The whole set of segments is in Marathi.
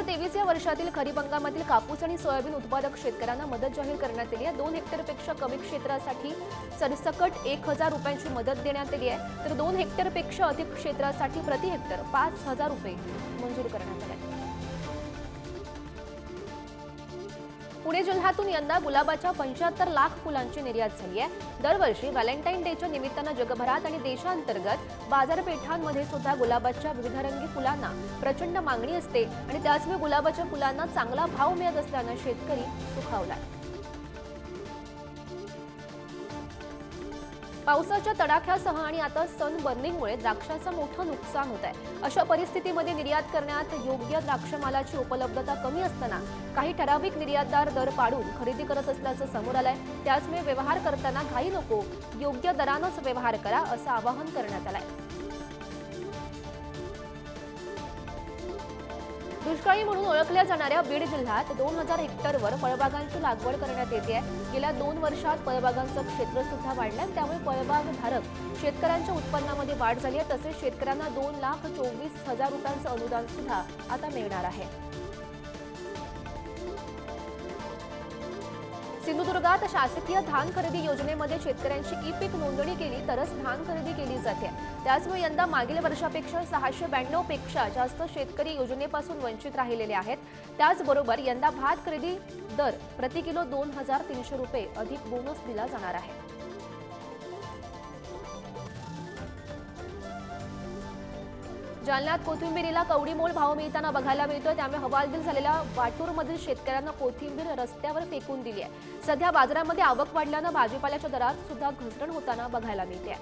हजार तेवीस या वर्षातील खरीप हंगामातील कापूस आणि सोयाबीन उत्पादक शेतकऱ्यांना मदत जाहीर करण्यात आली आहे. दोन हेक्टरपेक्षा कमी क्षेत्रासाठी सरसकट एक हजार रुपयांची मदत देण्यात आली आहे. तर दोन हेक्टरपेक्षा अधिक क्षेत्रासाठी प्रति हेक्टर पाच हजार रुपये मंजूर करण्यात आले. पुणे जिल्ह्यातून यंदा गुलाबाच्या पंच्याहत्तर लाख फुलांची निर्यात झाली आहे. दरवर्षी व्हॅलेंटाईन डेच्या निमित्तानं जगभरात आणि देशांतर्गत बाजारपेठांमध्ये सुद्धा गुलाबाच्या विविधरंगी फुलांना प्रचंड मागणी असते आणि त्याचवेळी गुलाबाच्या फुलांना चांगला भाव मिळत असल्यानं शेतकरी सुखावला. पावसाच्या तडाख्यासह आणि आता सन बर्निंगमुळे द्राक्षाचं मोठं नुकसान होत आहे. अशा परिस्थितीमध्ये निर्यात करण्यात योग्य द्राक्ष मालाची उपलब्धता कमी असताना काही ठराविक निर्यातदार दर पाडून खरेदी करत असल्याचं समोर आलंय. त्याचमुळे व्यवहार करताना घाई नको योग्य दरानंच व्यवहार करा असं आवाहन करण्यात आलंय. दुष्काळी म्हणून ओळखल्या जाणाऱ्या बीड जिल्ह्यात दोन हजार हेक्टरवर फळबागांची लागवड करण्यात येते आहे. गेल्या दोन वर्षात फळबागांचं क्षेत्र सुद्धा वाढलं आहे त्यामुळे फळबाग धारक शेतकऱ्यांच्या उत्पन्नामध्ये वाढ झाली आहे. तसेच शेतकऱ्यांना दोन लाख चोवीस हजार रुपयांचं अनुदान सुद्धा आता मिळणार आहे. सिंधुदुर्गात शासकीय धान खरेदी योजनेमध्ये शेतकऱ्यांची ई पीक नोंदणी केली तरच धान खरेदी केली जाते. त्याचमुळे यंदा मागील वर्षापेक्षा सहाशे ब्याण्णवपेक्षा जास्त शेतकरी योजनेपासून वंचित राहिलेले आहेत. त्याचबरोबर यंदा भात खरेदी दर प्रति किलो दोन हजार तीनशे रुपये अधिक बोनस दिला जाणार आहे. जालन्यात कोथिंबिरीला कवडीमोल भाव मिळताना बघायला मिळतोय. त्यामुळे हवालदिल झालेल्या वाटूरमधील शेतकऱ्यांना कोथिंबीर रस्त्यावर फेकून दिली आहे. सध्या बाजारामध्ये आवक वाढल्यानं भाजीपाल्याच्या दरात सुद्धा घसरण होताना बघायला मिळते.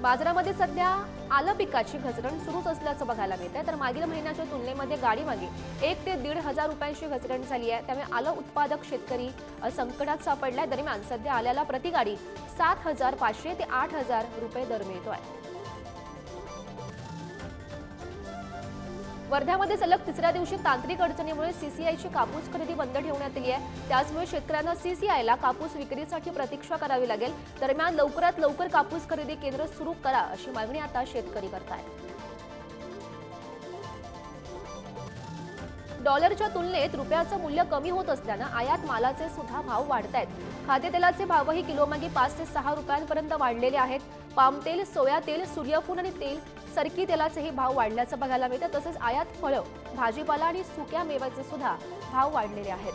बाजारामध्ये सध्या आलं पिकाची घसरण सुरूच असल्याचं बघायला मिळत आहे तर मागील महिन्याच्या तुलनेमध्ये गाडीमागे एक ते दीड हजार रुपयांची घसरण झाली आहे. त्यामुळे आलं उत्पादक शेतकरी संकटात सापडलाय. दरम्यान सध्या आल्याला प्रति गाडी सात हजार पाचशे ते आठ हजार रुपये दर मिळतो आहे वर्ध्यामध्ये सलग तिसऱ्या दिवशी तांत्रिक अडचणीमुळे सीसीआयची कापूस खरेदी बंद ठेवण्यात आली आहे. त्याचमुळे शेतकऱ्यांना सीसीआयला कापूस विक्रीसाठी प्रतीक्षा करावी लागेल. दरम्यान लवकरात लवकर कापूस खरेदी केंद्र सुरू करा अशी मागणी आता शेतकरी करतायत. डॉलरच्या तुलनेत रुपयाचं मूल्य कमी होत असल्यानं आयात मालाचे सुद्धा भाव वाढत आहेत खाद्यतेलाचे भावही किलोमागे पाच ते सहा रुपयांपर्यंत वाढलेले आहेत. पाम तेल सोया तेल सूर्यफूल आणि तेल सरकी तेलाचेही भाव वाढल्याचं बघायला मिळतं. तसेच आयात फळं भाजीपाला आणि सुक्या मेव्याचे सुद्धा भाव वाढलेले आहेत.